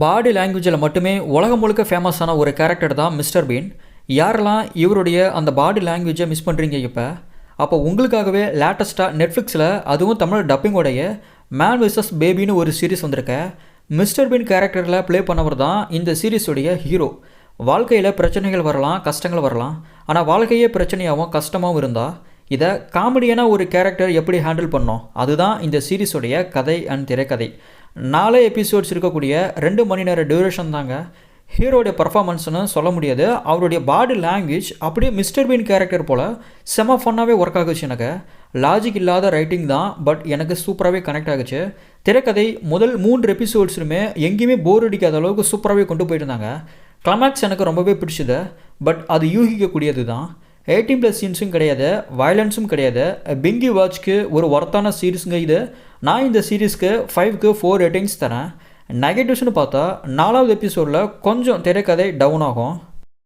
பாடி லாங்குவேஜில் மட்டுமே உலகம் முழுக்க ஃபேமஸான ஒரு கேரக்டர் தான் மிஸ்டர் பீன். யாரெல்லாம் இவருடைய அந்த பாடி லாங்குவேஜை மிஸ் பண்ணுறீங்க இப்போ? அப்போ உங்களுக்காகவே லேட்டஸ்ட்டாக நெட்ஃப்ளிக்ஸில் அதுவும் தமிழ் டப்பிங்கோடைய மேன் விசஸ் பேபின்னு ஒரு சீரிஸ் வந்திருக்க. மிஸ்டர் பீன் கேரக்டரில் ப்ளே பண்ணவர் தான் இந்த சீரிஸுடைய ஹீரோ வாழ்க்கையில் பிரச்சனைகள் வரலாம் கஷ்டங்கள் வரலாம். ஆனால் வாழ்க்கையே பிரச்சனையாகவும் கஷ்டமாகவும் இருந்தால் இதை காமெடியான ஒரு கேரக்டர் எப்படி ஹேண்டில் பண்ணோம்? அதுதான் இந்த சீரிஸுடைய கதை அண்ட் திரைக்கதை. நாலே எபிசோட்ஸ் இருக்கக்கூடிய ரெண்டு மணி நேர டியூரேஷன் தாங்க. ஹீரோடைய பர்ஃபாமன்ஸ்னு சொல்ல முடியாது. அவருடைய பாடி லாங்குவேஜ் அப்படியே மிஸ்டர் பீன் கேரக்டர் போல் செம ஃபன்னாகவே ஒர்க் ஆகுச்சு எனக்கு. லாஜிக் இல்லாத ரைட்டிங் தான் பட் எனக்கு சூப்பராகவே கனெக்ட் ஆகுச்சு. திரைக்கதை முதல் மூன்று எபிசோட்ஸுமே எங்கேயுமே போர் அடிக்காத அளவுக்கு சூப்பராகவே கொண்டு போயிருந்தாங்க. கிளமேக்ஸ் எனக்கு ரொம்பவே பிடிச்சது பட் அது யூகிக்கக்கூடியது தான். எயிட்டீன் ப்ளஸ் சீன்ஸும் கிடையாது வயலன்ஸும் கிடையாது. பிங்கி வாட்ச்க்கு ஒரு ஒர்த்தான சீரீஸுங்க இது. நான் இந்த சீரீஸ்க்கு ஃபைவ்க்கு ஃபோர் ரேட்டிங்ஸ் தரேன். நெகட்டிவ்ஸ்னு பார்த்தா நாலாவது எபிசோடில் கொஞ்சம் திரைக்கதை டவுன் ஆகும்.